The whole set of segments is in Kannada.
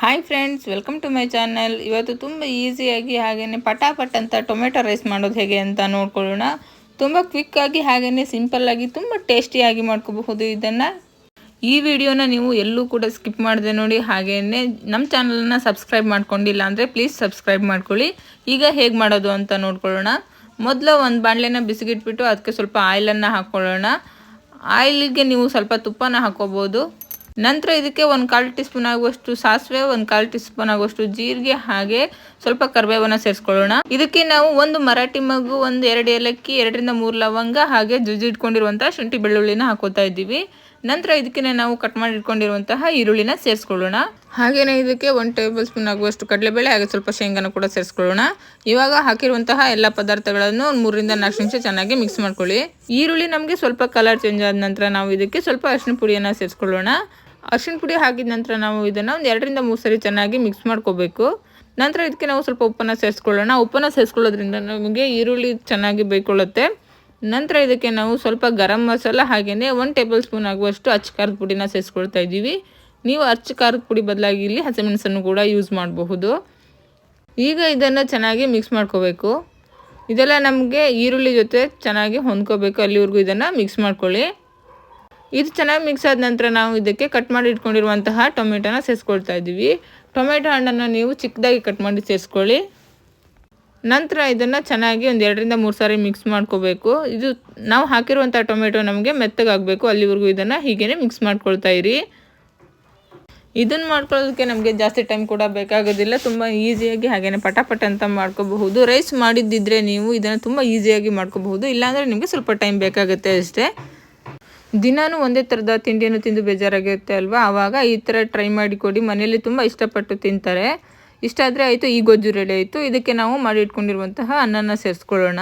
Hi friends welcome to my channel ಇವತ್ತು ತುಂಬ ಈಸಿಯಾಗಿ ಹಾಗೆಯೇ ಪಟಾಪಟ್ ಅಂತ ಟೊಮೆಟೊ ರೈಸ್ ಮಾಡೋದು ಹೇಗೆ ಅಂತ ನೋಡ್ಕೊಳ್ಳೋಣ. ತುಂಬ ಕ್ವಿಕ್ಕಾಗಿ ಹಾಗೆಯೇ ಸಿಂಪಲ್ಲಾಗಿ ತುಂಬ ಟೇಸ್ಟಿಯಾಗಿ ಮಾಡ್ಕೋಬಹುದು ಇದನ್ನು. ಈ ವಿಡಿಯೋನ ನೀವು ಎಲ್ಲೂ ಕೂಡ ಸ್ಕಿಪ್ ಮಾಡಿದೆ ನೋಡಿ ಹಾಗೆಯೇ ನಮ್ಮ ಚಾನಲನ್ನು ಸಬ್ಸ್ಕ್ರೈಬ್ ಮಾಡ್ಕೊಂಡಿಲ್ಲ ಅಂದರೆ ಪ್ಲೀಸ್ ಸಬ್ಸ್ಕ್ರೈಬ್ ಮಾಡ್ಕೊಳ್ಳಿ. ಈಗ ಹೇಗೆ ಮಾಡೋದು ಅಂತ ನೋಡ್ಕೊಳ್ಳೋಣ. ಮೊದಲು ಒಂದು ಬಾಣಲೆನ ಬಿಸಿಗಿಟ್ಬಿಟ್ಟು ಅದಕ್ಕೆ ಸ್ವಲ್ಪ ಆಯಿಲನ್ನು ಹಾಕ್ಕೊಳ್ಳೋಣ. ಆಯಿಲ್ಗೆ ನೀವು ಸ್ವಲ್ಪ ತುಪ್ಪನ ಹಾಕ್ಕೋಬೋದು ನಂತರ ಇದಕ್ಕೆ ಒಂದು ಕಾಲು ಟೀ ಸ್ಪೂನ್ ಆಗುವಷ್ಟು ಸಾಸಿವೆ, ಒಂದು ಕಾಲು ಟೀ ಸ್ಪೂನ್ ಆಗುವಷ್ಟು ಜೀರಿಗೆ, ಹಾಗೆ ಸ್ವಲ್ಪ ಕರಿಬೇವನ್ನ ಸೇರಿಸ್ಕೊಳ್ಳೋಣ. ಇದಕ್ಕೆ ನಾವು ಒಂದು ಮರಾಠಿ ಮಗು, ಒಂದು ಎರಡು ಏಲಕ್ಕಿ, ಎರಡರಿಂದ ಮೂರು ಲವಂಗ, ಹಾಗೆ ಜುಜಿ ಇಟ್ಕೊಂಡಿರುವಂತಹ ಶುಂಠಿ ಬೆಳ್ಳುಳ್ಳಿನ ಹಾಕೋತಾ ಇದ್ದೀವಿ. ನಂತರ ಇದಕ್ಕೆ ನಾವು ಕಟ್ ಮಾಡಿ ಇಟ್ಕೊಂಡಿರುವಂತಹ ಈರುಳ್ಳಿನ ಸೇರಿಸ್ಕೊಳ್ಳೋಣ. ಹಾಗೆಯೇ ಇದಕ್ಕೆ ಒನ್ ಟೇಬಲ್ ಸ್ಪೂನ್ ಆಗುವಷ್ಟು ಕಡಲೆಬೇಳೆ ಹಾಗೆ ಸ್ವಲ್ಪ ಶೇಂಗಾನ ಕೂಡ ಸೇರಿಸ್ಕೊಳ್ಳೋಣ. ಇವಾಗ ಹಾಕಿರುವಂತಹ ಎಲ್ಲ ಪದಾರ್ಥಗಳನ್ನು ಒಂದು ಮೂರರಿಂದ ನಾಲ್ಕು ನಿಮಿಷ ಚೆನ್ನಾಗಿ ಮಿಕ್ಸ್ ಮಾಡ್ಕೊಳ್ಳಿ. ಈರುಳ್ಳಿ ನಮಗೆ ಸ್ವಲ್ಪ ಕಲರ್ ಚೇಂಜ್ ಆದ ನಂತರ ನಾವು ಇದಕ್ಕೆ ಸ್ವಲ್ಪ ಅರಿಶಿನ ಪುಡಿಯನ್ನು ಸೇರಿಸ್ಕೊಳ್ಳೋಣ. ಅರಿಶಿನ ಪುಡಿ ಹಾಕಿದ ನಂತರ ನಾವು ಇದನ್ನು ಒಂದು ಎರಡರಿಂದ ಮೂರು ಸರಿ ಚೆನ್ನಾಗಿ ಮಿಕ್ಸ್ ಮಾಡ್ಕೋಬೇಕು. ನಂತರ ಇದಕ್ಕೆ ನಾವು ಸ್ವಲ್ಪ ಉಪ್ಪನ್ನು ಸೇರಿಸ್ಕೊಳ್ಳೋಣ. ಉಪ್ಪನ್ನು ಸೇರಿಸ್ಕೊಳ್ಳೋದ್ರಿಂದ ನಮಗೆ ಈರುಳ್ಳಿ ಚೆನ್ನಾಗಿ ಬೇಯ್ಕೊಳ್ಳುತ್ತೆ. ನಂತರ ಇದಕ್ಕೆ ನಾವು ಸ್ವಲ್ಪ ಗರಂ ಮಸಾಲ ಹಾಗೆಯೇ ಒಂದು ಟೇಬಲ್ ಸ್ಪೂನ್ ಆಗುವಷ್ಟು ಅಚ್ಚ ಖಾರದ ಪುಡಿನ ಸೇರಿಸ್ಕೊಳ್ತಾ ಇದ್ದೀವಿ. ನೀವು ಅಚ್ಚ ಖಾರದ ಪುಡಿ ಬದಲಾಗಿ ಇಲ್ಲಿ ಹಸಿಮೆಣಸನ್ನು ಕೂಡ ಯೂಸ್ ಮಾಡಬಹುದು. ಈಗ ಇದನ್ನು ಚೆನ್ನಾಗಿ ಮಿಕ್ಸ್ ಮಾಡ್ಕೋಬೇಕು. ಇದೆಲ್ಲ ನಮಗೆ ಈರುಳ್ಳಿ ಜೊತೆ ಚೆನ್ನಾಗಿ ಹೊಂದ್ಕೋಬೇಕು. ಅಲ್ಲಿವರೆಗೂ ಇದನ್ನು ಮಿಕ್ಸ್ ಮಾಡ್ಕೊಳ್ಳಿ. ಇದು ಚೆನ್ನಾಗಿ ಮಿಕ್ಸ್ ಆದ ನಂತರ ನಾವು ಇದಕ್ಕೆ ಕಟ್ ಮಾಡಿ ಇಟ್ಕೊಂಡಿರುವಂತಹ ಟೊಮೆಟೊನ ಸೇರಿಸ್ಕೊಳ್ತಾ ಇದ್ದೀವಿ. ಟೊಮೆಟೊ ಹಣ್ಣನ್ನು ನೀವು ಚಿಕ್ಕದಾಗಿ ಕಟ್ ಮಾಡಿ ಸೇರಿಸ್ಕೊಳ್ಳಿ ನಂತರ ಇದನ್ನು ಚೆನ್ನಾಗಿ ಒಂದು ಎರಡರಿಂದ ಮೂರು ಸಾರಿ ಮಿಕ್ಸ್ ಮಾಡ್ಕೋಬೇಕು. ಇದು ನಾವು ಹಾಕಿರುವಂಥ ಟೊಮೆಟೊ ನಮಗೆ ಮೆತ್ತಗಾಗಬೇಕು. ಅಲ್ಲಿವರೆಗೂ ಇದನ್ನು ಹೀಗೇ ಮಿಕ್ಸ್ ಮಾಡ್ಕೊಳ್ತಾ ಇರಿ. ಇದನ್ನು ಮಾಡ್ಕೊಳ್ಳೋದಕ್ಕೆ ನಮಗೆ ಜಾಸ್ತಿ ಟೈಮ್ ಕೂಡ ಬೇಕಾಗೋದಿಲ್ಲ. ತುಂಬ ಈಸಿಯಾಗಿ ಹಾಗೆಯೇ ಪಟಾಪಟ ಅಂತ ಮಾಡ್ಕೋಬಹುದು. ರೈಸ್ ಮಾಡಿದ್ದಿದ್ರೆ ನೀವು ಇದನ್ನು ತುಂಬ ಈಸಿಯಾಗಿ ಮಾಡ್ಕೋಬಹುದು. ಇಲ್ಲಾಂದರೆ ನಿಮಗೆ ಸ್ವಲ್ಪ ಟೈಮ್ ಬೇಕಾಗುತ್ತೆ ಅಷ್ಟೇ. ದಿನಾನು ಒಂದೇ ಥರದ ತಿಂಡಿಯನ್ನು ತಿಂದು ಬೇಜಾರಾಗಿರುತ್ತೆ ಅಲ್ವಾ? ಆವಾಗ ಈ ಥರ ಟ್ರೈ ಮಾಡಿ ಕೊಡಿ. ಮನೆಯಲ್ಲಿ ತುಂಬ ಇಷ್ಟಪಟ್ಟು ತಿಂತಾರೆ. ಇಷ್ಟ ಆದರೆ ಆಯಿತು ಈ ಗೊಜ್ಜು ರೆಡಿ ಆಯಿತು. ಇದಕ್ಕೆ ನಾವು ಮಾಡಿ ಇಟ್ಕೊಂಡಿರುವಂತಹ ಅನ್ನನ ಸೇರಿಸ್ಕೊಳ್ಳೋಣ.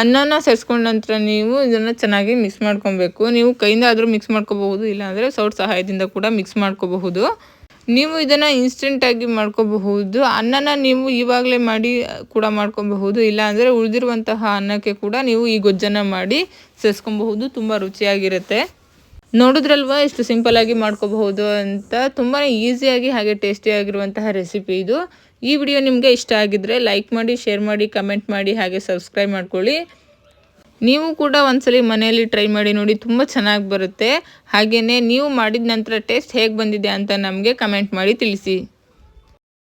ಅನ್ನನ ಸೇರಿಸ್ಕೊಂಡ ನಂತರ ನೀವು ಇದನ್ನು ಚೆನ್ನಾಗಿ ಮಿಕ್ಸ್ ಮಾಡ್ಕೊಬೇಕು. ನೀವು ಕೈಯಿಂದ ಆದರೂ ಮಿಕ್ಸ್ ಮಾಡ್ಕೋಬಹುದು, ಇಲ್ಲಾಂದರೆ ಸೌಟ್ ಸಹಾಯದಿಂದ ಕೂಡ ಮಿಕ್ಸ್ ಮಾಡ್ಕೋಬಹುದು. ನೀವು ಇದನ್ನು ಇನ್ಸ್ಟೆಂಟಾಗಿ ಮಾಡ್ಕೋಬಹುದು. ಅನ್ನನ ನೀವು ಇವಾಗಲೇ ಮಾಡಿ ಕೂಡ ಮಾಡ್ಕೊಬಹುದು. ಇಲ್ಲಾಂದರೆ ಉಳಿದಿರುವಂತಹ ಅನ್ನಕ್ಕೆ ಕೂಡ ನೀವು ಈ ಗೊಜ್ಜನ್ನು ಮಾಡಿ ಸೇರಿಸ್ಕೊಬಹುದು. ತುಂಬ ರುಚಿಯಾಗಿರುತ್ತೆ. ನೋಡಿದ್ರಲ್ವ ಎಷ್ಟು ಸಿಂಪಲ್ಲಾಗಿ ಮಾಡ್ಕೋಬಹುದು ಅಂತ? ತುಂಬಾ ಈಸಿಯಾಗಿ ಹಾಗೆ ಟೇಸ್ಟಿಯಾಗಿರುವಂತಹ ರೆಸಿಪಿ ಇದು. ಈ ವಿಡಿಯೋ ನಿಮಗೆ ಇಷ್ಟ ಆಗಿದ್ರೆ ಲೈಕ್ ಮಾಡಿ ಶೇರ್ ಮಾಡಿ ಕಮೆಂಟ್ ಮಾಡಿ, ಹಾಗೆ ಸಬ್ಸ್ಕ್ರೈಬ್ ಮಾಡ್ಕೊಳ್ಳಿ. ನೀವು ಕೂಡ ಒಂದ್ಸಲಿ ಮನೆಯಲ್ಲಿ ಟ್ರೈ ಮಾಡಿ ನೋಡಿ ತುಂಬ ಚೆನ್ನಾಗಿ ಬರುತ್ತೆ. ಹಾಗೆಯೇ ನೀವು ಮಾಡಿದ ನಂತರ ಟೇಸ್ಟ್ ಹೇಗೆ ಬಂದಿದೆ ಅಂತ ನಮಗೆ ಕಮೆಂಟ್ ಮಾಡಿ ತಿಳಿಸಿ.